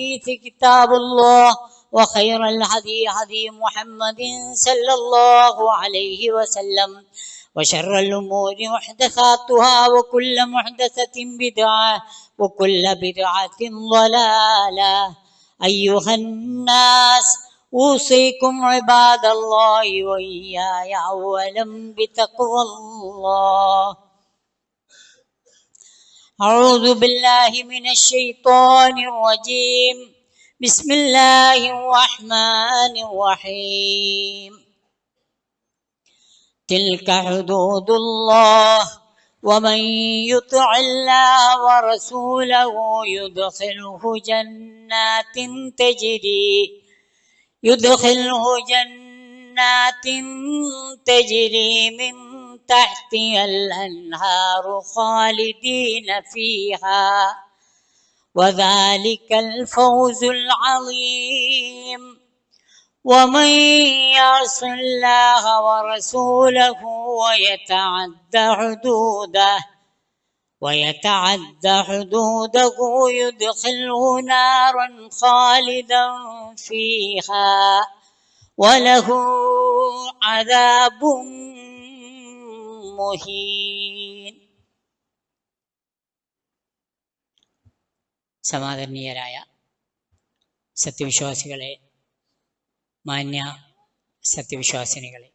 الحديث كتاب الله وخير الهدي هدي محمد صلى الله عليه وسلم وشر الأمور محدثاتها وكل محدثة بدعة وكل بدعة ضلالة. أيها الناس أوصيكم عباد الله وإياي أولا بتقوى الله. أعوذ بالله من الشيطان الرجيم. بسم الله الرحمن الرحيم. تلك حدود الله ومن يطع الله ورسوله يدخله جنات تجري يدخله جنات تجري من تحتها الأنهار خالدين فيها. وذلك الفوز العظيم. ومن يعص الله ورسوله ويتعد حدوده ويتعد حدوده يدخله نارا خالدا فيها. وله عذاب സമാദരണീയരായ സത്യവിശ്വാസികളെ മാന്യ സത്യവിശ്വാസിനികളെ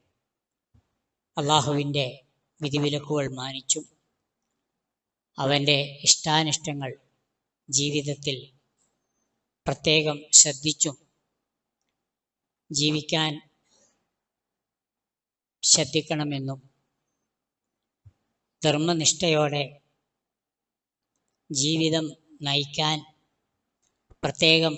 അള്ളാഹുവിന്റെ വിധിവിലക്കുകൾ മാനിച്ചും അവന്റെ ഇഷ്ടാനിഷ്ടങ്ങൾ ജീവിതത്തിൽ പ്രത്യേകം ശ്രദ്ധിച്ചും ജീവിക്കാൻ ശ്രദ്ധിക്കണമെന്നും ധർമ്മനിഷ്ഠയോടെ ജീവിതം നയിക്കാൻ പ്രത്യേകം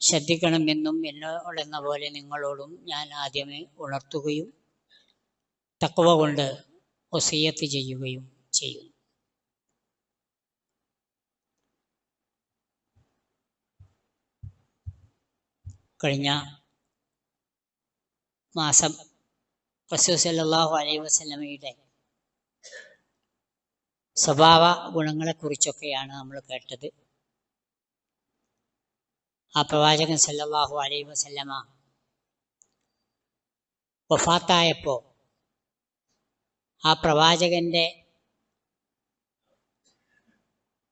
ശ്രദ്ധിക്കണമെന്നും എന്നോടെന്ന പോലെ നിങ്ങളോടും ഞാൻ ആദ്യമേ ഉണർത്തുകയും തക്കവ കൊണ്ട് ഒസീയത്ത് ചെയ്യുകയും ചെയ്യുന്നു. കഴിഞ്ഞ മാസം റസൂൽ സല്ലാഹു അലൈഹി വസല്ലമയുടെ സ്വഭാവ ഗുണങ്ങളെക്കുറിച്ചൊക്കെയാണ് നമ്മൾ കേട്ടത്. ആ പ്രവാചകൻ സല്ലാഹു അലൈഹി വസ്ലമ വഫാത്തായപ്പോൾ ആ പ്രവാചകന്റെ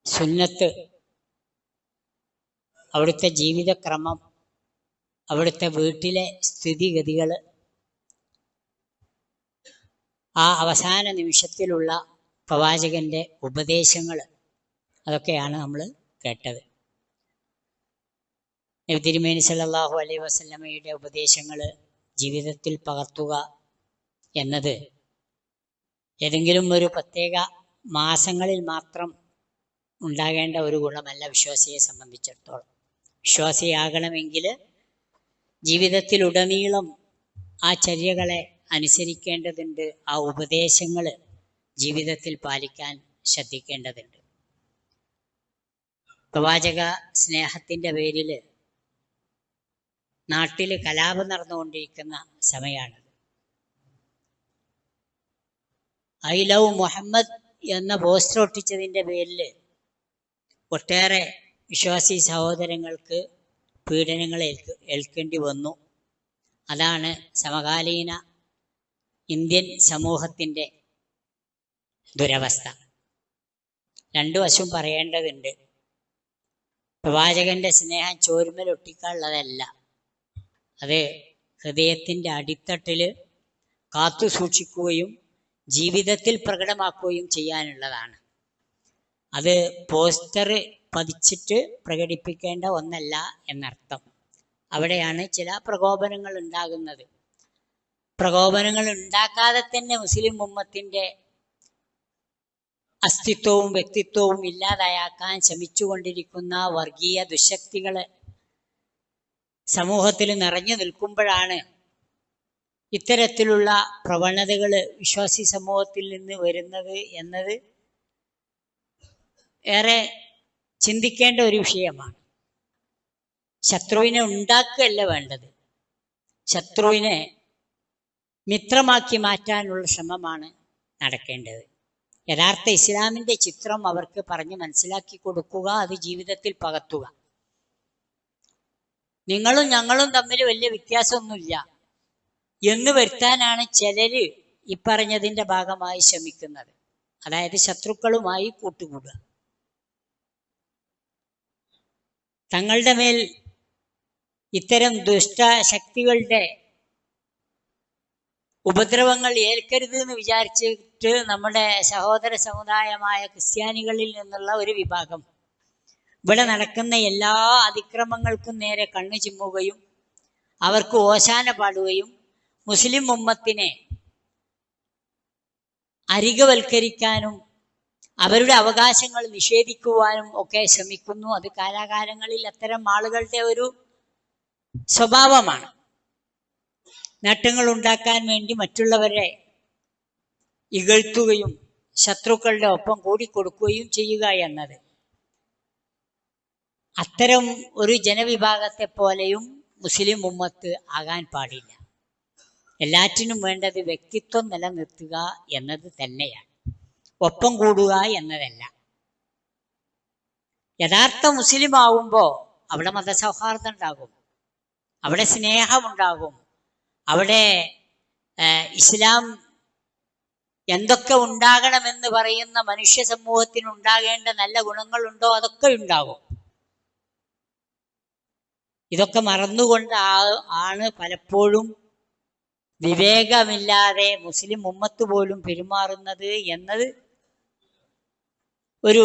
സുന്നത്ത് അവിടുത്തെ ജീവിതക്രമം അവിടുത്തെ വീട്ടിലെ സ്ഥിതിഗതികൾ ആ അവസാന നിമിഷത്തിലുള്ള പ്രവാചകന്റെ ഉപദേശങ്ങൾ അതൊക്കെയാണ് നമ്മൾ കേട്ടത്. നബി തിരുമേനി സല്ലല്ലാഹു അലൈഹി വസ്ലമയുടെ ഉപദേശങ്ങൾ ജീവിതത്തിൽ പകർത്തുക എന്നത് ഏതെങ്കിലും ഒരു പ്രത്യേക മാസങ്ങളിൽ മാത്രം ഉണ്ടാകേണ്ട ഒരു ഗുണമല്ല വിശ്വാസിയെ സംബന്ധിച്ചിടത്തോളം. വിശ്വാസിയാകണമെങ്കിൽ ജീവിതത്തിലുടനീളം ആ ചര്യകളെ അനുസരിക്കേണ്ടതുണ്ട്. ആ ഉപദേശങ്ങൾ ജീവിതത്തിൽ പാലിക്കാൻ ശ്രദ്ധിക്കേണ്ടതുണ്ട്. പ്രവാചക സ്നേഹത്തിന്റെ പേരിൽ നാട്ടിൽ കലാപം നടന്നുകൊണ്ടിരിക്കുന്ന സമയമാണത്. ഐ ലവ് മുഹമ്മദ് എന്ന പോസ്റ്റർ ഒട്ടിച്ചതിന്റെ പേരിൽ ഒട്ടേറെ വിശ്വാസി സഹോദരങ്ങൾക്ക് പീഡനങ്ങൾ ഏൽക്ക് ഏൽക്കേണ്ടി വന്നു. അതാണ് സമകാലീന ഇന്ത്യൻ സമൂഹത്തിന്റെ ദുരവസ്ഥ. രണ്ടു വശവും പറയേണ്ടതുണ്ട്. പ്രവാചകന്റെ സ്നേഹം ചോരുമലൊട്ടിക്കാനുള്ളതല്ല അത് ഹൃദയത്തിന്റെ അടിത്തട്ടിൽ കാത്തു സൂക്ഷിക്കുകയും ജീവിതത്തിൽ പ്രകടമാക്കുകയും ചെയ്യാനുള്ളതാണ്. അത് പോസ്റ്റർ പതിച്ചിട്ട് പ്രകടിപ്പിക്കേണ്ട ഒന്നല്ല എന്നർത്ഥം. അവിടെയാണ് ചില പ്രകോപനങ്ങൾ ഉണ്ടാകുന്നത്. പ്രകോപനങ്ങൾ ഉണ്ടാക്കാതെ തന്നെ മുസ്ലിം ഉമ്മത്തിന്റെ അസ്തിത്വവും വ്യക്തിത്വവും ഇല്ലാതായാക്കാൻ ശ്രമിച്ചുകൊണ്ടിരിക്കുന്ന വർഗീയ ദുശക്തികൾ സമൂഹത്തിൽ നിറഞ്ഞു നിൽക്കുമ്പോഴാണ് ഇത്തരത്തിലുള്ള പ്രവണതകൾ വിശ്വാസി സമൂഹത്തിൽ നിന്ന് വരുന്നത് എന്നത് ഏറെ ചിന്തിക്കേണ്ട ഒരു വിഷയമാണ്. ശത്രുവിനെ ഉണ്ടാക്കുകയല്ല വേണ്ടത്. ശത്രുവിനെ മിത്രമാക്കി മാറ്റാനുള്ള ശ്രമമാണ് നടക്കേണ്ടത്. യഥാർത്ഥ ഇസ്ലാമിന്റെ ചിത്രം അവർക്ക് പറഞ്ഞ് മനസ്സിലാക്കി കൊടുക്കുക അത് ജീവിതത്തിൽ പകർത്തുക. നിങ്ങളും ഞങ്ങളും തമ്മിൽ വലിയ വ്യത്യാസമൊന്നുമില്ല. എന്ന് വരുത്താനാണ് ചിലര് ഇപ്പറഞ്ഞതിന്റെ ഭാഗമായി ശ്രമിക്കുന്നത്. അതായത് ശത്രുക്കളുമായി കൂട്ടുകൂടുക. തങ്ങളുടെ മേൽ ഇത്തരം ദുഷ്ടശക്തികളുടെ ഉപദ്രവങ്ങൾ ഏൽക്കരുത് എന്ന് വിചാരിച്ചിട്ട് നമ്മുടെ സഹോദര സമുദായമായ ക്രിസ്ത്യാനികളിൽ നിന്നുള്ള ഒരു വിഭാഗം. ഇവിടെ നടക്കുന്ന എല്ലാ അതിക്രമങ്ങൾക്കും നേരെ കണ്ണു ചിമ്മുകയും അവർക്ക് ഓശാന പാടുകയും മുസ്ലിം ഉമ്മത്തിനെ അരികവൽക്കരിക്കാനും അവരുടെ അവകാശങ്ങൾ നിഷേധിക്കുവാനും ഒക്കെ ശ്രമിക്കുന്നു. അത് കാലാകാലങ്ങളിൽ അത്തരം ആളുകളുടെ ഒരു സ്വഭാവമാണ്. നേട്ടങ്ങൾ ഉണ്ടാക്കാൻ വേണ്ടി മറ്റുള്ളവരെ ഇകഴ്ത്തുകയും ശത്രുക്കളുടെ ഒപ്പം കൂടിക്കൊടുക്കുകയും ചെയ്യുക എന്നത്. അത്തരം ഒരു ജനവിഭാഗത്തെ പോലെയും മുസ്ലിം ഉമ്മത്ത് ആകാൻ പാടില്ല. എല്ലാറ്റിനും വേണ്ടത് വ്യക്തിത്വം നിലനിർത്തുക എന്നത് തന്നെയാണ്. ഒപ്പം കൂടുക എന്നതല്ല. യഥാർത്ഥ മുസ്ലിം ആവുമ്പോൾ അവിടെ മതസൗഹാർദ്ദം ഉണ്ടാകും. അവിടെ സ്നേഹമുണ്ടാകും അവിടെ ഇസ്ലാം എന്തൊക്കെ ഉണ്ടാകണമെന്ന് പറയുന്ന മനുഷ്യ സമൂഹത്തിന് ഉണ്ടാകേണ്ട നല്ല ഗുണങ്ങളുണ്ടോ? അതൊക്കെ ഉണ്ടാകും ഇതൊക്കെ മറന്നുകൊണ്ട് ആണ് പലപ്പോഴും വിവേകമില്ലാതെ മുസ്ലിം ഉമ്മത്ത് പോലും പെരുമാറുന്നത് എന്നത് ഒരു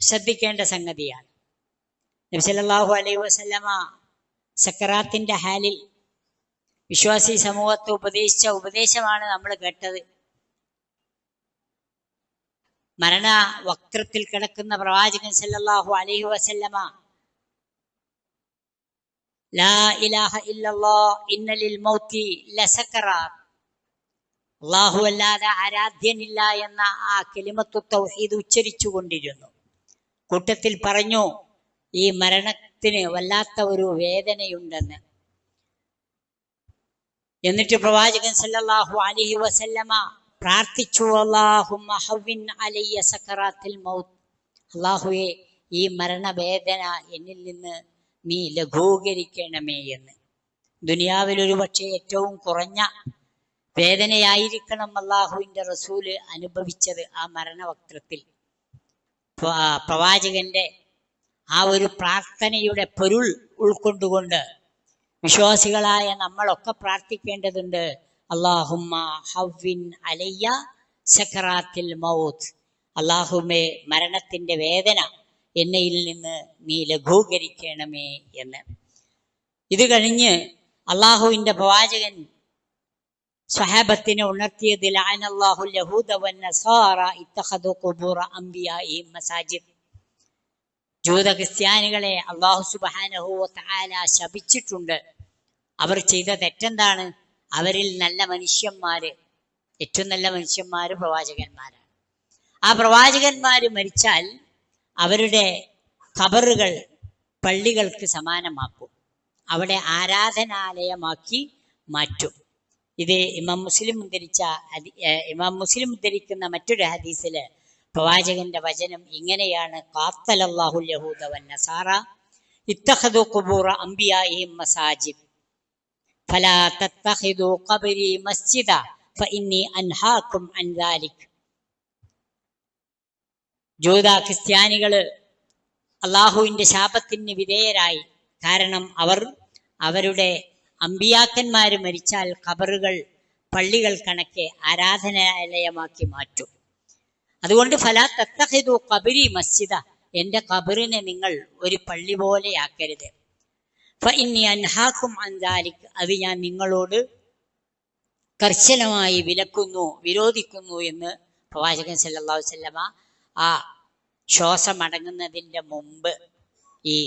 ശ്രദ്ധിക്കേണ്ട സംഗതിയാണ്. നബി സല്ലല്ലാഹു അലൈഹി വസല്ലമ സക്കറാത്തിന്റെ ഹാലിൽ വിശ്വാസി സമൂഹത്തെ ഉപദേശിച്ച ഉപദേശമാണ് നമ്മൾ കേട്ടത്. മരണ വക്രത്തിൽ കിടക്കുന്ന പ്രവാചകൻ സല്ലല്ലാഹു അലൈഹി വസല്ലമ ലാ ഇലാഹ ഇല്ലല്ലാ അള്ളാഹു അല്ലാതെ ആരാധ്യനില്ല എന്ന ആ കെലിമത്തു തൗഹീദ് ഉച്ചരിച്ചു കൊണ്ടിരുന്നു. കൂട്ടത്തിൽ പറഞ്ഞു ഈ മരണത്തിന് വല്ലാത്ത ഒരു വേദനയുണ്ടെന്ന്. എന്നിട്ട് പ്രവാചകൻ സല്ലല്ലാഹു അലൈഹി വസല്ലമ പ്രാർത്ഥിച്ചു മൗത്ത്. അള്ളാഹുവെ ഈ മരണവേദന എന്നിൽ നിന്ന് നീ ലഘൂകരിക്കണമേ എന്ന്. ദുനിയാവിൽ ഒരു പക്ഷേ ഏറ്റവും കുറഞ്ഞ വേദനയായിരിക്കണം അള്ളാഹുവിന്റെ റസൂൽ അനുഭവിച്ചത് ആ മരണവക്രത്തിൽ പ്രവാചകന്റെ ആ ഒരു പ്രാർത്ഥനയുടെ പൊരുൾ ഉൾക്കൊണ്ടുകൊണ്ട് വിശ്വാസികളായ നമ്മളൊക്കെ പ്രാർത്ഥിക്കേണ്ടതുണ്ട്. അള്ളാഹുമ്മ ഹവ്വിൻ അലയ്യ സക്കറാത്തിൽ മൗത്ത്. അള്ളാഹുമേ മരണത്തിന്റെ വേദന എന്നയിൽ നിന്ന് നീ ലഘൂകരിക്കണമേ എന്ന്. ഇത് കഴിഞ്ഞ് അള്ളാഹുവിന്റെ പ്രവാചകൻ സ്വഹാബത്തിനെ ഉണർത്തിയതിൽ അല്ലാഹു ലഹൂദവൻ നസാറ ഇത്തഖദു ഖുബൂറ അംബിയാഇ മസാജിദ്. ജൂത ക്രിസ്ത്യാനികളെ അള്ളാഹു സുബ്ഹാനഹു താല ശപിച്ചിട്ടുണ്ട്. അവർ ചെയ്ത തെറ്റെന്താണ്? അവരിൽ നല്ല മനുഷ്യന്മാര് ഏറ്റവും നല്ല മനുഷ്യന്മാര് പ്രവാചകന്മാരാണ്. ആ പ്രവാചകന്മാര് മരിച്ചാൽ അവരുടെ ഖബറുകൾ പള്ളികൾക്ക് സമാനമാക്കും. അവിടെ ആരാധനാലയമാക്കി മാറ്റും. ഇത് ഇമാം മുസ്ലിം ഉദ്ധരിച്ച ഇമാം മുസ്ലിം ഉദ്ധരിക്കുന്ന മറ്റൊരു ഹദീസിൽ പ്രവാചകന്റെ വചനം ഇങ്ങനെയാണ്. കാത്തലല്ലാഹു യഹൂദ വന്നസാറ ഇത്തഖദു ഖുബൂറ അംബിയാഇഹിം മസാജിദ്. ഫലാ തത്തഖിദു ഖബരി മസ്ജിദ ഫഇന്നി അൻഹാക്കും അൻ ദാലിക്. ജൂത ക്രിസ്ത്യാനികൾ അള്ളാഹുവിന്റെ ശാപത്തിന് വിധേയരായി. കാരണം അവർ അവരുടെ അമ്പിയാക്കന്മാര് മരിച്ചാൽ ഖബറുകൾ പള്ളികൾ കണക്കെ ആരാധനാലയമാക്കി മാറ്റും. അതുകൊണ്ട് ഫലാ തത്തഹിദു കബരി മസ്ജിദ എന്റെ കബറിനെ നിങ്ങൾ ഒരു പള്ളി പോലെ ആക്കരുത്. അത് ഞാൻ നിങ്ങളോട് കർശനമായി വിലക്കുന്നു വിരോധിക്കുന്നു എന്ന് പ്രവാചകൻ സല്ലല്ലാഹു അലൈഹി വസല്ലമ ആ ശ്വാസമടങ്ങുന്നതിന്റെ മുമ്പ് ഈ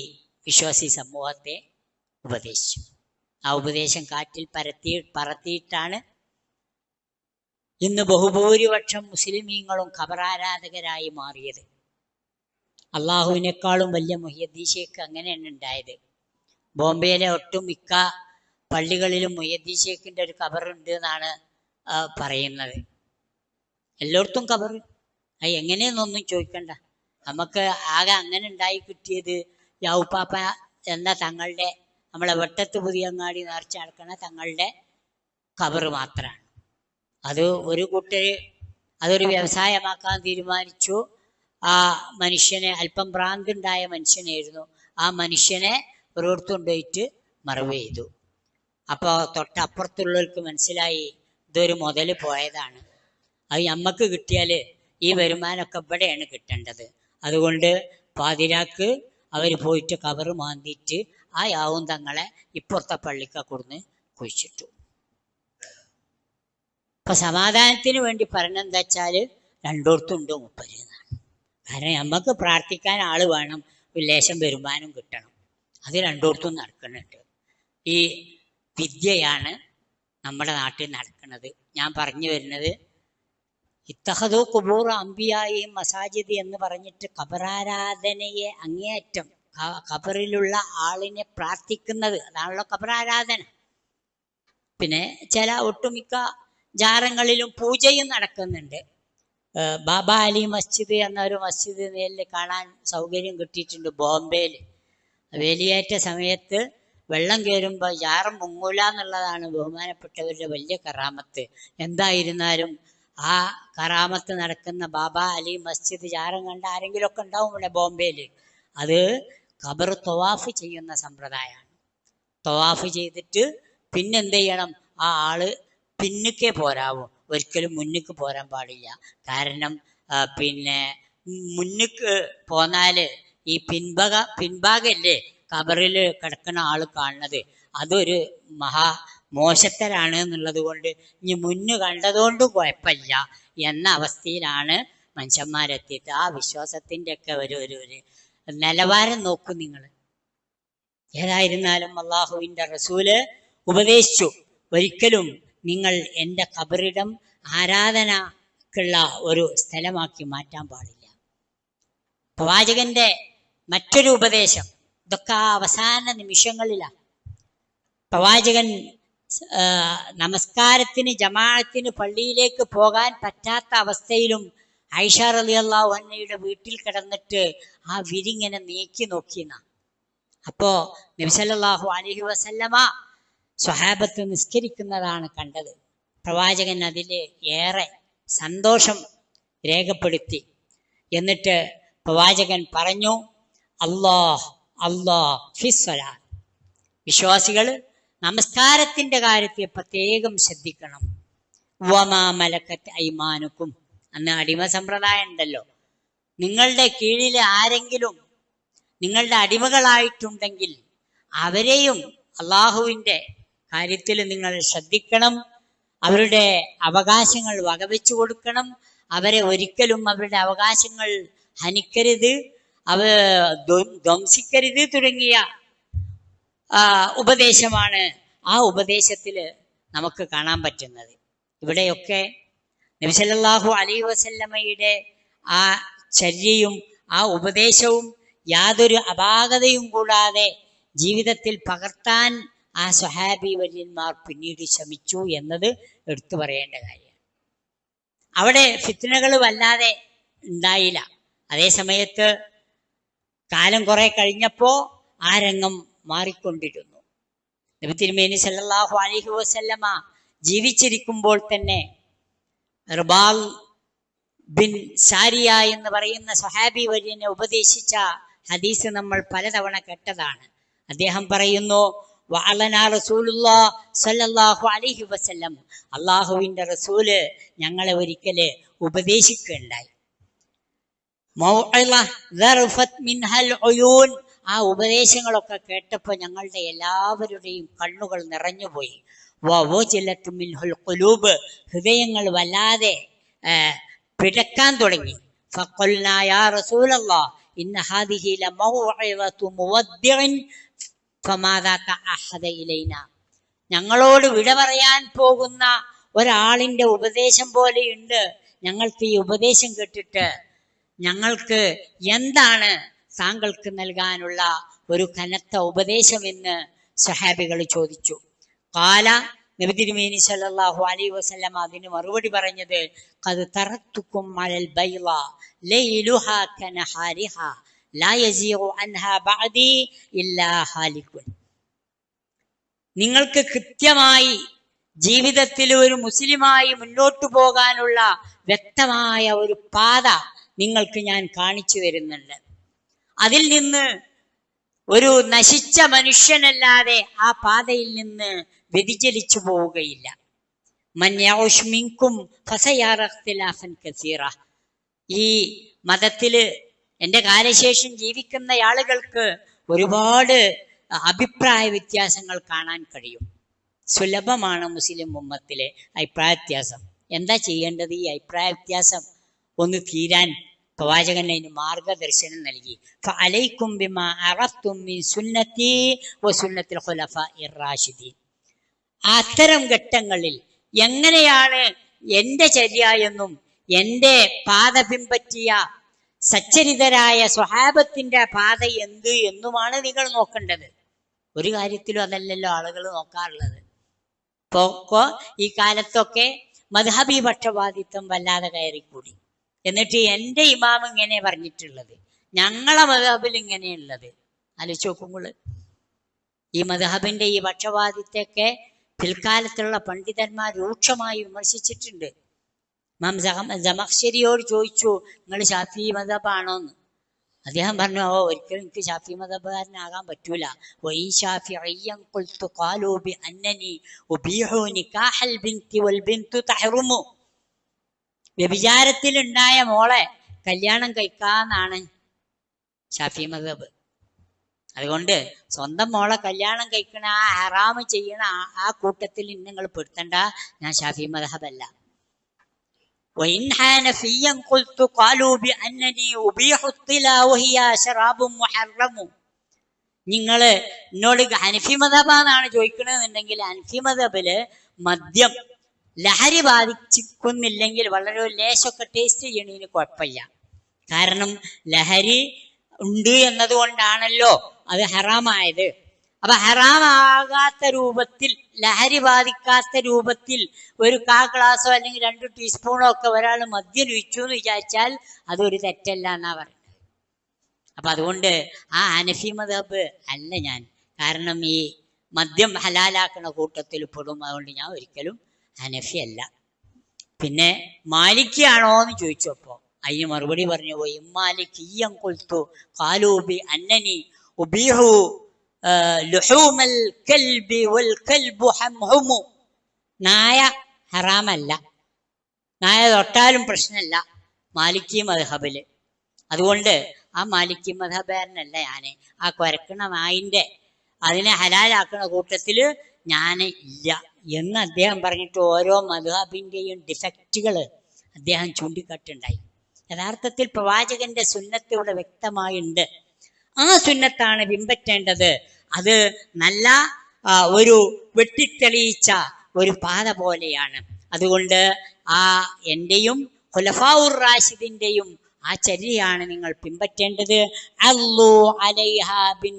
വിശ്വാസി സമൂഹത്തെ ഉപദേശിച്ചു. ആ ഉപദേശം കാറ്റിൽ പരത്തി പറത്തിയിട്ടാണ് ഇന്ന് ബഹുഭൂരിപക്ഷം മുസ്ലിമീങ്ങളും ഖബറാരാധകരായി മാറിയത്. അള്ളാഹുവിനേക്കാളും വലിയ മുഹ്യദ്ദീൻ ഷേഖ് അങ്ങനെയാണ് ഉണ്ടായത്. ബോംബെയിലെ ഒട്ടുമിക്ക പള്ളികളിലും മുഹ്യദ്ദീൻ ഒരു ഖബറുണ്ട് എന്നാണ് പറയുന്നത്. എല്ലായിടത്തും കബർ അത് എങ്ങനെയെന്നൊന്നും ചോദിക്കണ്ട. നമുക്ക് ആകെ അങ്ങനെ ഉണ്ടായി കിട്ടിയത് യൗപ്പാപ്പ എന്ന തങ്ങളുടെ നമ്മളെ വെട്ടത്ത് പുതിയങ്ങാടി നേർച്ച നടക്കണ തങ്ങളുടെ കബർ മാത്രമാണ്. അത് ഒരു കുട്ടി അതൊരു വ്യവസായമാക്കാൻ തീരുമാനിച്ചു. ആ മനുഷ്യനെ അല്പം ഭ്രാന്തുണ്ടായ മനുഷ്യനായിരുന്നു ആ മനുഷ്യനെ ഒരിടത്ത് കൊണ്ടുപോയിട്ട് മറവ് ചെയ്തു. അപ്പോൾ തൊട്ടപ്പുറത്തുള്ളവർക്ക് മനസ്സിലായി ഇതൊരു മുതൽ പോയതാണ്. അത് നമ്മക്ക് കിട്ടിയാൽ ഈ വരുമാനമൊക്കെ ഇവിടെയാണ് കിട്ടേണ്ടത്. അതുകൊണ്ട് പാതിരാക്ക് അവർ പോയിട്ട് കവറ് മാന്തിയിട്ട് ആ യാവും തങ്ങളെ ഇപ്പുറത്തെ പള്ളിക്ക കൊടുന്ന് കുഴിച്ചിട്ടു. ഇപ്പൊ സമാധാനത്തിന് വേണ്ടി പറഞ്ഞെന്താ വെച്ചാൽ രണ്ടോടത്തുണ്ട് മുപ്പര് എന്നാണ്. കാരണം നമുക്ക് പ്രാർത്ഥിക്കാൻ ആൾ വേണം ഒരു ലേശം വരുമാനം കിട്ടണം. അത് രണ്ടോടത്തും നടക്കുന്നുണ്ട്. ഈ വിദ്യയാണ് നമ്മുടെ നാട്ടിൽ നടക്കുന്നത് ഞാൻ പറഞ്ഞു വരുന്നത് ഇത്തഹദോ കുബൂർ അമ്പിയായി മസാജിദ് എന്ന് പറഞ്ഞിട്ട് ഖബറാരാധനയെ അങ്ങേയറ്റം ഖബറിലുള്ള ആളിനെ പ്രാർത്ഥിക്കുന്നത്. അതാണല്ലോ ഖബറാരാധന പിന്നെ ചില ഒട്ടുമിക്ക ജാറങ്ങളിലും പൂജയും നടക്കുന്നുണ്ട്. ബാബ അലി മസ്ജിദ് എന്നൊരു മസ്ജിദ് നേരിൽ കാണാൻ സൗകര്യം കിട്ടിയിട്ടുണ്ട് ബോംബെയിൽ വേലിയേറ്റ സമയത്ത് വെള്ളം കയറുമ്പോൾ ജാറം മുങ്ങൂല എന്നുള്ളതാണ് ബഹുമാനപ്പെട്ടവരുടെ വലിയ കറാമത്ത്. എന്തായിരുന്നാലും ആ കറാമത്ത് നടക്കുന്ന ബാബ അലി മസ്ജിദ് ജാറം കണ്ട ആരെങ്കിലുമൊക്കെ ഉണ്ടാവും ഇവിടെ ബോംബെയിൽ അത് ഖബർ തൊവാഫ് ചെയ്യുന്ന സമ്പ്രദായമാണ്. തൊവാഫ് ചെയ്തിട്ട് പിന്നെന്ത് ചെയ്യണം ആ ആൾ പിന്നുക്കേ പോരാവൂ. ഒരിക്കലും മുന്നിക്ക് പോരാൻ പാടില്ല. കാരണം പിന്നെ മുന്നിക്ക് പോന്നാൽ ഈ പിൻഭാഗ പിൻഭാഗല്ലേ കബറിൽ കിടക്കുന്ന ആൾ കാണുന്നത്. അതൊരു മഹാ മോശത്തരാണ് എന്നുള്ളത് കൊണ്ട് ഇനി മുന്നു കണ്ടതുകൊണ്ട് കുഴപ്പമില്ല എന്ന അവസ്ഥയിലാണ് മനുഷ്യന്മാരെത്തിയിട്ട് ആ വിശ്വാസത്തിന്റെ ഒക്കെ ഒരു ഒരു ഒരു നിലവാരം നോക്കും നിങ്ങൾ. ഏതായിരുന്നാലും അള്ളാഹുവിന്റെ റസൂൽ ഉപദേശിച്ചു. ഒരിക്കലും നിങ്ങൾ എന്റെ കബറിടം ആരാധനക്കുള്ള ഒരു സ്ഥലമാക്കി മാറ്റാൻ പാടില്ല. പ്രവാചകന്റെ മറ്റൊരു ഉപദേശം ഇതൊക്കെ ആ അവസാന നിമിഷങ്ങളിലാണ്. പ്രവാചകൻ നമസ്കാരത്തിന് ജമാഅത്തിന് പള്ളിയിലേക്ക് പോകാൻ പറ്റാത്ത അവസ്ഥയിലും ഐഷ അലി അള്ളാഹു വീട്ടിൽ കിടന്നിട്ട് ആ വിരിങ്ങനെ നീക്കി നോക്കിയെന്ന അപ്പോ നബിസല്ലാഹു അലഹി വസല്ലമ സ്വഹാബത്ത് നിസ്കരിക്കുന്നതാണ് കണ്ടത്. പ്രവാചകൻ അതിൽ ഏറെ സന്തോഷം രേഖപ്പെടുത്തി. എന്നിട്ട് പ്രവാചകൻ പറഞ്ഞു അള്ളാഹ് അള്ളാഹ് ഫിസ്വലാ വിശ്വാസികൾ നമസ്കാരത്തിന്റെ കാര്യത്തിൽ പ്രത്യേകം ശ്രദ്ധിക്കണം. വമാ മലക്കത്ത് അന്ന് അടിമ സമ്പ്രദായം ഉണ്ടല്ലോ. നിങ്ങളുടെ കീഴിൽ ആരെങ്കിലും നിങ്ങളുടെ അടിമകളായിട്ടുണ്ടെങ്കിൽ അവരെയും അള്ളാഹുവിന്റെ കാര്യത്തിൽ നിങ്ങൾ ശ്രദ്ധിക്കണം. അവരുടെ അവകാശങ്ങൾ വകവെച്ചു കൊടുക്കണം. അവരെ ഒരിക്കലും അവരുടെ അവകാശങ്ങൾ ഹനിക്കരുത്. അവ ധ്വ- ധ്വംസിക്കരുത് തുടങ്ങിയ ഉപദേശമാണ് ആ ഉപദേശത്തിൽ നമുക്ക് കാണാൻ പറ്റുന്നത്. ഇവിടെയൊക്കെ നബിസല്ലാഹു അലൈ വസല്ലമ്മയുടെ ആ ചര്യയും ആ ഉപദേശവും യാതൊരു അപാകതയും കൂടാതെ ജീവിതത്തിൽ പകർത്താൻ ആ സ്വഹാബി വര്യന്മാർ പിന്നീട് ശമിച്ചു എന്നത് എടുത്തു പറയേണ്ട കാര്യമാണ് അവിടെ ഫിത്നകൾ വല്ലാതെ ഉണ്ടായില്ല. അതേ സമയത്ത് കാലം കുറെ കഴിഞ്ഞപ്പോൾ ആ രംഗം മാറിക്കൊണ്ടിരുന്നു. നബി തിരുമേനി സല്ലല്ലാഹു അലൈഹി വസല്ലമ ജീവിച്ചിരിക്കുമ്പോൾ തന്നെ റിബാൽ ബിൻ സാരിയ എന്ന് പറയുന്ന സഹാബി വര്യനെ ഉപദേശിച്ച ഹദീസ് നമ്മൾ പലതവണ കേട്ടതാണ്. അദ്ദേഹം പറയുന്നു സല്ലല്ലാഹു അലൈഹി വസല്ലം. റസൂൽ ഞങ്ങളെ ഒരിക്കൽ ഉപദേശിക്കുകയുണ്ടായി. ആ ഉപദേശങ്ങളൊക്കെ കേട്ടപ്പോൾ ഞങ്ങളുടെ എല്ലാവരുടെയും കണ്ണുകൾ നിറഞ്ഞുപോയി. ഖുലൂബ്. ഹൃദയങ്ങൾ വല്ലാതെ പിടക്കാൻ തുടങ്ങി. ഫഖുൽനാ യാ റസൂലല്ലാഹ് ഇന്ന ഹാദിഹി ഞങ്ങളോട് വിട പറയാൻ പോകുന്ന ഒരാളിന്റെ ഉപദേശം പോലെയുണ്ട് ഞങ്ങൾക്ക് ഈ ഉപദേശം കേട്ടിട്ട് ഞങ്ങൾക്ക് എന്താണ് താങ്കൾക്ക് നൽകാനുള്ള ഒരു കനത്ത ഉപദേശമെന്ന് സഹാബികൾ ചോദിച്ചു. കാല നബി തിരുമേനി സല്ലല്ലാഹു അലൈഹി വസല്ലം അതിന് മറുപടി പറഞ്ഞത് ഖദ് തറത്തുക്കും മഴൽ ബൈല ലൈലുഹാ കനഹാരിഹാ ലാ യസീറു അൻഹാ ബഅദി ഇല്ലാ ഹാലിക്കുൻ നിങ്ങൾക്ക് കൃത്യമായി ജീവിതത്തിൽ ഒരു മുസ്ലിമായി മുന്നോട്ടു പോകാനുള്ള വ്യക്തമായ ഒരു പാത നിങ്ങൾക്ക് ഞാൻ കാണിച്ചു തരുന്നുണ്ട്. അതിൽ നിന്ന് ഒരു നശിച്ച മനുഷ്യനല്ലാതെ ആ പാതയിൽ നിന്ന് വ്യതിചലിച്ചു പോവുകയില്ല. മന്യാഷ്മിങ്കും ഫസയാറഖ്തിലാഫൻ കസീറ. ഈ മതത്തിൽ എന്റെ കാലശേഷം ജീവിക്കുന്ന ആളുകൾക്ക് ഒരുപാട് അഭിപ്രായ വ്യത്യാസങ്ങൾ കാണാൻ കഴിയും. സുലഭമാണ് മുസ്ലിം ഉമ്മത്തിലെ അഭിപ്രായ വ്യത്യാസം എന്താ ചെയ്യേണ്ടത് ഈ അഭിപ്രായ വ്യത്യാസം ഒന്ന് തീരാൻ പ്രവാചകൻ അതിന് മാർഗദർശനം നൽകി. അലൈക്കും ബിമാ സുന്നത്തി അത്തരം ഘട്ടങ്ങളിൽ എങ്ങനെയാണ് എന്റെ ചര്യ എന്നും എന്റെ പാത പിൻപറ്റിയ സച്ചരിതരായ സ്വഹാബത്തിന്റെ പാത എന്ത് എന്നുമാണ് നിങ്ങൾ നോക്കേണ്ടത്. ഒരു കാര്യത്തിലും അതല്ലല്ലോ ആളുകൾ നോക്കാറുള്ളത്. പോക്കോ ഈ കാലത്തൊക്കെ മദ്ഹബി പക്ഷപാതിത്വം വല്ലാതെ കയറിക്കൂടി. എന്നിട്ട് എന്റെ ഇമാം ഇങ്ങനെ പറഞ്ഞിട്ടുള്ളത്. ഞങ്ങളെ മദ്ഹബിൽ ഇങ്ങനെയുള്ളത്. ആലോചിച്ച് നോക്കുമ്പോൾ ഈ മദ്ഹബിന്റെ ഈ പക്ഷപാതിത്വമൊക്കെ പിൽക്കാലത്തുള്ള പണ്ഡിതന്മാർ രൂക്ഷമായി വിമർശിച്ചിട്ടുണ്ട്. മാം ജമഖ്ശരിയോട് ചോദിച്ചു നിങ്ങൾ ഷാഫി മതബാണോന്ന് അദ്ദേഹം പറഞ്ഞു ഓ ഒരിക്കലും എനിക്ക് ഷാഫി മതപ്പുകാരനാകാൻ പറ്റൂല. വ്യഭിചാരത്തിലുണ്ടായ മോളെ കല്യാണം കഴിക്കാന്നാണ് ഷാഫി മതബ് അതുകൊണ്ട് സ്വന്തം മോളെ കല്യാണം കഴിക്കണ ആ ഹറാമ് ചെയ്യണ ആ- ആ കൂട്ടത്തിൽ നിങ്ങൾ പെടുത്തണ്ട ഞാൻ ഷാഫി മതഹബല്ല وإن حنفيا قلت قالوا بأنني أبيح الطلا وهي شراب محرم നിങ്ങൾ എന്നോട് ഹനഫി മതബാന്നാണ് ചോദിക്കണമെന്നുണ്ടെങ്കിൽ ഹനഫി മതബില് മദ്യം ലഹരി ബാധിച്ചിക്കുന്നില്ലെങ്കിൽ വളരെ ഒരു ലേശമൊക്കെ ടേസ്റ്റ് ചെയ്യണതിന് കുഴപ്പമില്ല കാരണം ലഹരി ഉണ്ട് എന്നതുകൊണ്ടാണല്ലോ അത് ഹറാമായത് അപ്പൊ ഹറാമാകാത്ത രൂപത്തിൽ ലഹരി ബാധിക്കാത്ത രൂപത്തിൽ ഒരു കാ ഗ്ലാസോ അല്ലെങ്കിൽ രണ്ട് ടീസ്പൂണോ ഒക്കെ ഒരാൾ മദ്യം രുചിച്ചു എന്ന് വിചാരിച്ചാൽ അതൊരു തെറ്റല്ല എന്നാ പറയുന്നത്. അപ്പൊ അതുകൊണ്ട് ആ അനഫി മതബ് അല്ല ഞാൻ. കാരണം ഈ മദ്യം ഹലാലാക്കണ കൂട്ടത്തിൽ പെടും. അതുകൊണ്ട് ഞാൻ ഒരിക്കലും അനഫി അല്ല. പിന്നെ മാലിക്കാണോ എന്ന് ചോദിച്ചപ്പോ അതിന് മറുപടി പറഞ്ഞു പോയി. മാലിക്കിയം കൊൽത്തു കാലൂബി അന്നനി ഉബീഹു ലുഹൂമൽ കൽബി വൽ കൽബു ഹംഹുമു. നായ ഹറാമല്ല. നായ തൊട്ടാലും പ്രശ്നമല്ല മാലിക്കി മദ്ഹബിൽ അതുകൊണ്ട് ആ മാലിക്കി മധബാരനല്ല ഞാൻ. ആ കുരക്കണ നായിന്റെ അതിനെ ഹലാലാക്കുന്ന കൂട്ടത്തിൽ ഞാൻ ഇല്ല എന്ന് അദ്ദേഹം പറഞ്ഞിട്ട് ഓരോ മധുഹബിന്റെയും ഡിഫക്റ്റുകൾ അദ്ദേഹം ചൂണ്ടിക്കാട്ടുണ്ടായി. യഥാർത്ഥത്തിൽ പ്രവാചകന്റെ സുന്നത്ത് ഇവിടെ വ്യക്തമായുണ്ട്. ആ സുന്നത്താണ് പിൻപറ്റേണ്ടത്. അത് നല്ല ഒരു വെട്ടിത്തെളിയിച്ച ഒരു പാത പോലെയാണ്. അതുകൊണ്ട് ആ എന്റെയും ഖുലഫാഉർ റാഷിദിന്റെയും ആ ചര്യയാണ് നിങ്ങൾ പിൻപറ്റേണ്ടത്. അല്ലു അലൈഹ ബിൻ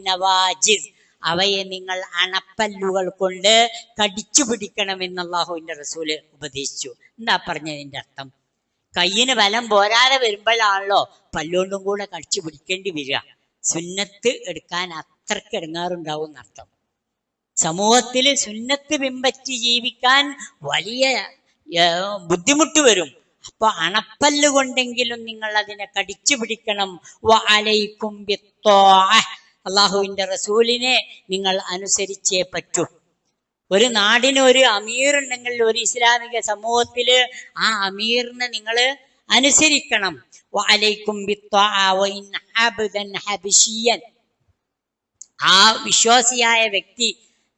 അവയെ നിങ്ങൾ അണപ്പല്ലുകൾ കൊണ്ട് കടിച്ചു പിടിക്കണമെന്ന് അള്ളാഹുവിന്റെ റസൂൽ ഉപദേശിച്ചു. എന്താ പറഞ്ഞതിന്റെ അർത്ഥം? കയ്യിന് ബലം പോരാതെ വരുമ്പോഴാണല്ലോ പല്ലുകൊണ്ടും കൂടെ കടിച്ചു പിടിക്കേണ്ടി വരിക. സുന്നത്ത് എടുക്കാൻ അത്രയ്ക്ക് ഇടങ്ങാറുണ്ടാവും എന്നർത്ഥം സമൂഹത്തിൽ സുന്നത്ത് പിമ്പറ്റി ജീവിക്കാൻ വലിയ ബുദ്ധിമുട്ട് വരും. അപ്പൊ അണപ്പല്ല് കൊണ്ടെങ്കിലും നിങ്ങൾ അതിനെ കടിച്ചു പിടിക്കണം. വ അലൈക്കും അള്ളാഹുവിന്റെ റസൂലിനെ നിങ്ങൾ അനുസരിച്ചേ പറ്റൂ. ഒരു നാടിന് ഒരു അമീർ ഉണ്ടെങ്കിൽ ഒരു ഇസ്ലാമിക സമൂഹത്തിൽ ആ അമീറിനെ നിങ്ങൾ അനുസരിക്കണം. വ ആ വിശ്വാസിയായ വ്യക്തി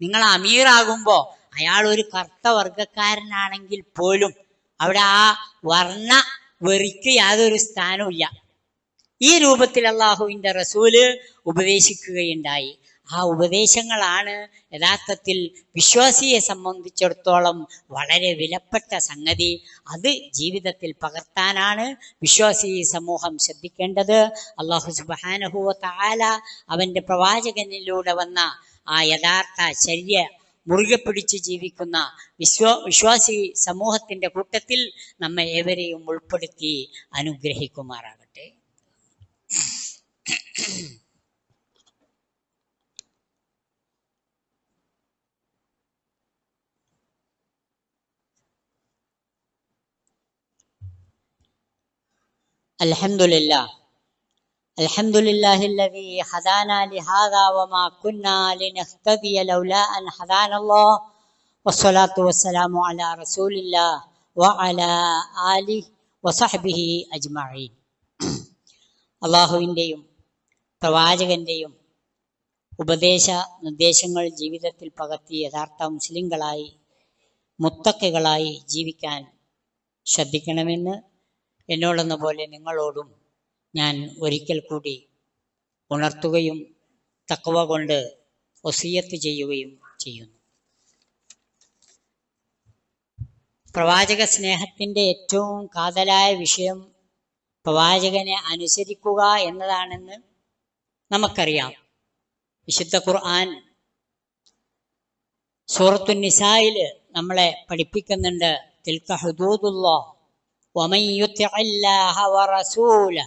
നിങ്ങൾ അമീറാകുമ്പോ അയാൾ ഒരു കറുത്ത വർഗക്കാരനാണെങ്കിൽ പോലും അവിടെ ആ വർണ വെറിക്ക് യാതൊരു സ്ഥാനവുമില്ല. ഈ രൂപത്തിൽ അള്ളാഹുവിന്റെ റസൂൽ ഉപദേശിക്കുകയുണ്ടായി. ആ ഉപദേശങ്ങളാണ് യഥാർത്ഥത്തിൽ വിശ്വാസിയെ സംബന്ധിച്ചിടത്തോളം വളരെ വിലപ്പെട്ട സംഗതി. അത് ജീവിതത്തിൽ പകർത്താനാണ് വിശ്വാസി സമൂഹം ശ്രദ്ധിക്കേണ്ടത്. അള്ളാഹു സുബാനഹുവ താല അവന്റെ പ്രവാചകനിലൂടെ വന്ന ആ യഥാർത്ഥ ശരീര മുറുകെ പിടിച്ച് ജീവിക്കുന്ന വിശ്വ വിശ്വാസി സമൂഹത്തിന്റെ കൂട്ടത്തിൽ നമ്മെ ഏവരെയും ഉൾപ്പെടുത്തി അനുഗ്രഹിക്കുമാറാകട്ടെ. الحمد لله الحمد لله الذي هدانا لهذا وما كنا لنهتدي لولا أن هدانا الله والصلاة والسلام على رسول الله وعلى آله وصحبه أجمعين അള്ളാഹുവിന്റെയും പ്രവാചകന്റെയും ഉപദേശ നിർദ്ദേശങ്ങൾ ജീവിതത്തിൽ പകർത്തി യഥാർത്ഥ മുസ്ലിങ്ങളായി മുത്തക്കകളായി ജീവിക്കാൻ ശ്രദ്ധിക്കണമെന്ന് എന്നോടെന്ന പോലെ നിങ്ങളോടും ഞാൻ ഒരിക്കൽ കൂടി ഉണർത്തുകയും തക്കവ കൊണ്ട് ഒസിയത്ത് ചെയ്യുകയും ചെയ്യുന്നു. പ്രവാചക സ്നേഹത്തിന്റെ ഏറ്റവും കാതലായ വിഷയം പ്രവാചകനെ അനുസരിക്കുക എന്നതാണെന്ന് നമുക്കറിയാം. വിശുദ്ധ ഖുർആൻ സൂറത്തു നിസായിൽ നമ്മളെ പഠിപ്പിക്കുന്നുണ്ട് തിൽക്ക ഹുദൂദുല്ലാ ومن يطع الله ورسوله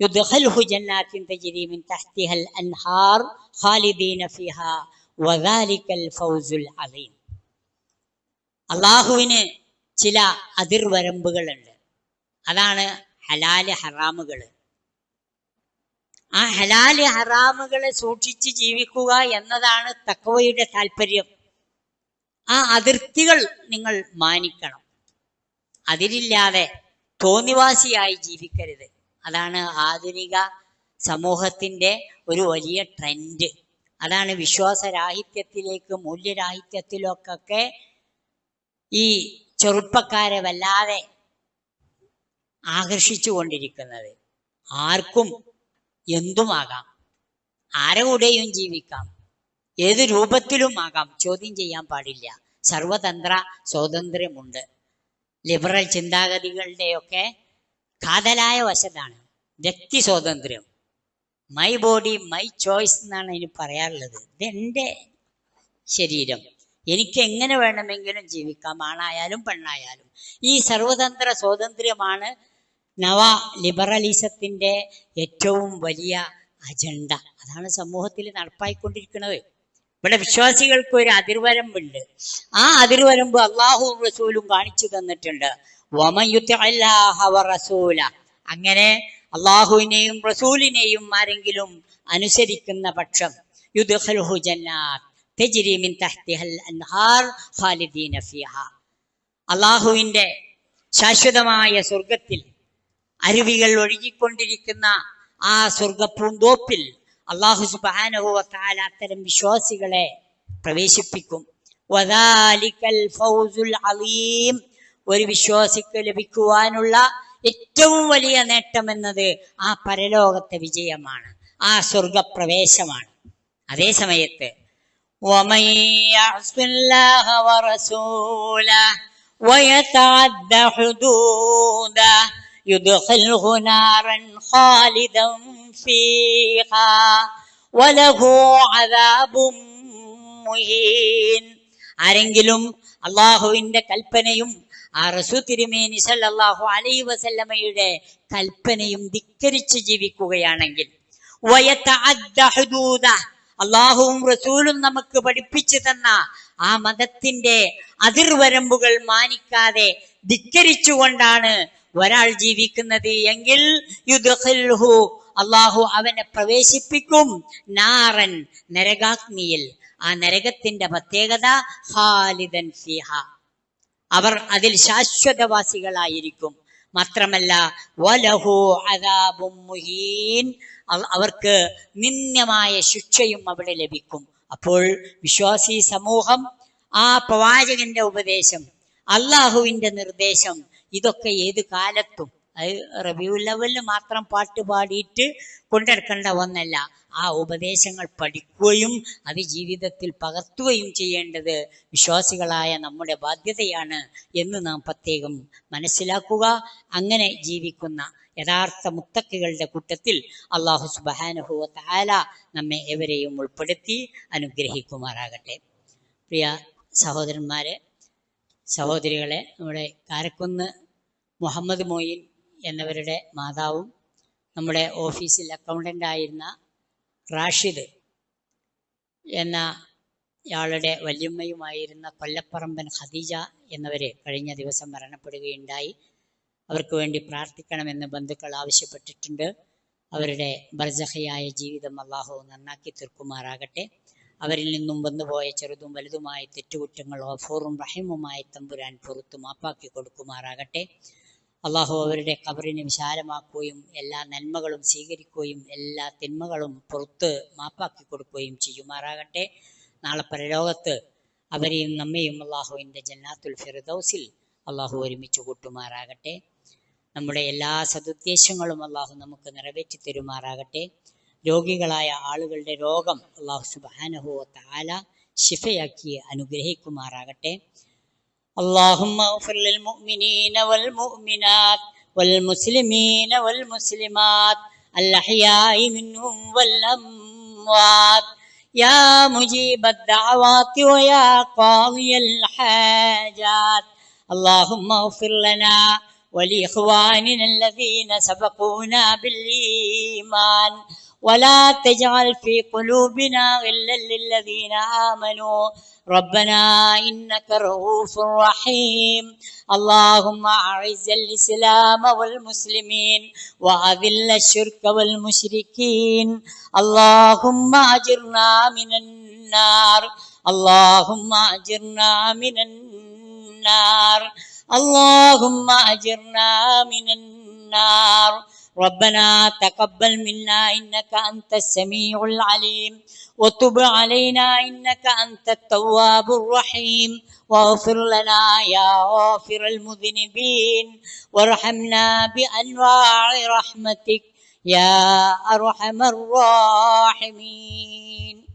يدخله جنات تجري من تحتها الأنهار خالدين فيها وذلك الفوز العظيم അള്ളാഹുവിന് ചില അതിർവരമ്പുകളുണ്ട് അതാണ് ഹലാല് ഹറാമുകൾ ആ ഹലാല് ഹറാമുകളെ സൂക്ഷിച്ച് ജീവിക്കുക എന്നതാണ് തക്കവയുടെ താല്പര്യം ആ അതിർത്തികൾ നിങ്ങൾ മാനിക്കണം അതിരില്ലാതെ തോന്നിവാസിയായി ജീവിക്കരുത്. അതാണ് ആധുനിക സമൂഹത്തിന്റെ ഒരു വലിയ ട്രെൻഡ്. അതാണ് വിശ്വാസരാഹിത്യത്തിലേക്ക് മൂല്യരാഹിത്യത്തിലൊക്കെ ഈ ചെറുപ്പക്കാരെ വല്ലാതെ ആകർഷിച്ചു കൊണ്ടിരിക്കുന്നത് ആർക്കും എന്തുമാകാം? ആരെ കൂടെയും ജീവിക്കാം? ഏത് രൂപത്തിലും ആകാം ചോദ്യം ചെയ്യാൻ പാടില്ല. സർവതന്ത്ര സ്വാതന്ത്ര്യമുണ്ട്. ലിബറൽ ചിന്താഗതികളുടെയൊക്കെ കാതലായ വശത്താണ് വ്യക്തി സ്വാതന്ത്ര്യം. മൈ ബോഡി മൈ ചോയ്സ് എന്നാണ് ഇനി പറയാറുള്ളത് ഇതെന്റെ ശരീരം. എനിക്ക് എങ്ങനെ വേണമെങ്കിലും ജീവിക്കാം ആണായാലും പെണ്ണായാലും. ഈ സർവതന്ത്ര സ്വാതന്ത്ര്യമാണ് നവ ലിബറലിസത്തിന്റെ ഏറ്റവും വലിയ അജണ്ട അതാണ് സമൂഹത്തിൽ നടപ്പായിക്കൊണ്ടിരിക്കുന്നത്. ഇവിടെ വിശ്വാസികൾക്ക് ഒരു അതിർവരമ്പുണ്ട്. ആ അതിർവരമ്പ് അള്ളാഹു റസൂലും കാണിച്ചു തന്നിട്ടുണ്ട്. റസൂല. അങ്ങനെ അള്ളാഹുവിനെയും റസൂലിനെയും ആരെങ്കിലും അനുസരിക്കുന്ന പക്ഷം അള്ളാഹുവിന്റെ തഹ്തിഹൽ അൻഹാർ ഖാലിദീന ശാശ്വതമായ സ്വർഗത്തിൽ അരുവികൾ ഒഴുകിക്കൊണ്ടിരിക്കുന്ന ആ സ്വർഗപ്പൂന്തോപ്പിൽ അള്ളാഹു സുബാനഹു വത്താല അത്തരം വിശ്വാസികളെ പ്രവേശിപ്പിക്കും വദാലിക്കൽ ഫൗസുൽ അലീം ഒരു വിശ്വാസിക്ക് ലഭിക്കുവാനുള്ള ഏറ്റവും വലിയ നേട്ടം എന്നത് ആ പരലോകത്തെ വിജയമാണ് ആ സ്വർഗപ്രവേശമാണ് അതേ സമയത്ത് ومن يعص الله ورسوله ويتعد حدوده يدخله نارا خالدا ഫീഹാ വലഹു അദാബും മുഹീൻ ആരെങ്കിലും അള്ളാഹുവിന്റെ കൽപ്പനയും ആ റസു തിരുമേനി സല്ലാഹു അലൈ വസല്ലമയുടെ കൽപ്പനയും ധിക്കരിച്ച് ജീവിക്കുകയാണെങ്കിൽ അള്ളാഹുവും റസൂലും നമുക്ക് പഠിപ്പിച്ചു തന്ന ആ മതത്തിന്റെ അതിർവരമ്പുകൾ മാനിക്കാതെ ധിക്കരിച്ചുകൊണ്ടാണ് ഒരാൾ ജീവിക്കുന്നത്. എങ്കിൽ അള്ളാഹു അവനെ പ്രവേശിപ്പിക്കും. നാറൻ നരകാഗ്നിയിൽ. ആ നരകത്തിന്റെ പ്രത്യേകത ഹാലിദൻ ഫിഹ. അവർ അതിൽ ശാശ്വതവാസികളായിരിക്കും. മാത്രമല്ല വലഹു മുഹീൻ. അവർക്ക് നിന്ദ്യമായ ശിക്ഷയും അവിടെ ലഭിക്കും. അപ്പോൾ വിശ്വാസി സമൂഹം ആ പ്രവാചകന്റെ ഉപദേശം അള്ളാഹുവിന്റെ നിർദ്ദേശം ഇതൊക്കെ ഏത് കാലത്തും അത് റബിയു ലെവലിൽ മാത്രം പാട്ട് പാടിയിട്ട് കൊണ്ടെടുക്കേണ്ട ഒന്നല്ല. ആ ഉപദേശങ്ങൾ പഠിക്കുകയും അത് ജീവിതത്തിൽ പകർത്തുകയും ചെയ്യേണ്ടത് വിശ്വാസികളായ നമ്മുടെ ബാധ്യതയാണ് എന്ന് നാം പ്രത്യേകം മനസ്സിലാക്കുക. അങ്ങനെ ജീവിക്കുന്ന യഥാർത്ഥ മുത്തക്കുകളുടെ കൂട്ടത്തിൽ അള്ളാഹു സുബാനുഹുവ താല നമ്മെ എവരെയും ഉൾപ്പെടുത്തി അനുഗ്രഹിക്കുമാറാകട്ടെ. പ്രിയ സഹോദരന്മാരെ സഹോദരികളെ നമ്മുടെ കാരക്കുന്ന് മുഹമ്മദ് മൊയ്ൻ എന്നവരുടെ മാതാവും നമ്മുടെ ഓഫീസിൽ അക്കൗണ്ടന്റ് ആയിരുന്ന റാഷിദ് എന്ന ഇയാളുടെ വല്യമ്മയുമായിരുന്ന കൊല്ലപ്പറമ്പൻ ഖദീജ എന്നവരെ കഴിഞ്ഞ ദിവസം മരണപ്പെടുകയുണ്ടായി. അവർക്ക് വേണ്ടി പ്രാർത്ഥിക്കണമെന്ന് ബന്ധുക്കൾ ആവശ്യപ്പെട്ടിട്ടുണ്ട്. അവരുടെ ബർജഹയായ ജീവിതം അള്ളാഹു നന്നാക്കി തീർക്കുമാറാകട്ടെ. അവരിൽ നിന്നും വന്നുപോയ ചെറുതും വലുതുമായ തെറ്റുകുറ്റങ്ങൾ ഫോറും റഹിമുമായി തമ്പുരാൻ പുറത്തു മാപ്പാക്കി കൊടുക്കുമാറാകട്ടെ. അള്ളാഹു അവരുടെ കബറിനെ വിശാലമാക്കുകയും എല്ലാ നന്മകളും സ്വീകരിക്കുകയും എല്ലാ തിന്മകളും പുറത്ത് മാപ്പാക്കി കൊടുക്കുകയും ചെയ്യുമാറാകട്ടെ. നാളെ പരലോകത്ത് അവരെയും നമ്മയും അള്ളാഹുവിന്റെ ജന്നാത്തുൽ ഫിറദൌസിൽ അള്ളാഹു ഒരുമിച്ച് കൂട്ടുമാറാകട്ടെ. നമ്മുടെ എല്ലാ സതുദ്ദേശങ്ങളും അള്ളാഹു നമുക്ക് നിറവേറ്റി തരുമാറാകട്ടെ. രോഗികളായ ആളുകളുടെ രോഗം അള്ളാഹു സുബാനഹു താല ശിഫയാക്കി അനുഗ്രഹിക്കുമാറാകട്ടെ. اللهم اغفر للمؤمنين والمؤمنات والمسلمين والمسلمات الأحياء منهم والأموات. يا مجيب الدعوات ويا قاضي الحاجات. اللهم اغفر لنا ولإخواننا الذين سبقونا بالإيمان. ولا تجعل في قلوبنا غلا للذين آمنوا. ربنا إنك رؤوف رحيم. اللهم أعز الإسلام والمسلمين وأذل الشرك والمشركين. اللهم أجرنا من النار. اللهم أجرنا من النار. اللهم أجرنا من النار. ربنا تقبل منا إنك أنت السميع العليم وتب علينا إنك أنت التواب الرحيم واغفر لنا يا غافر المذنبين وارحمنا بأنواع رحمتك يا أرحم الراحمين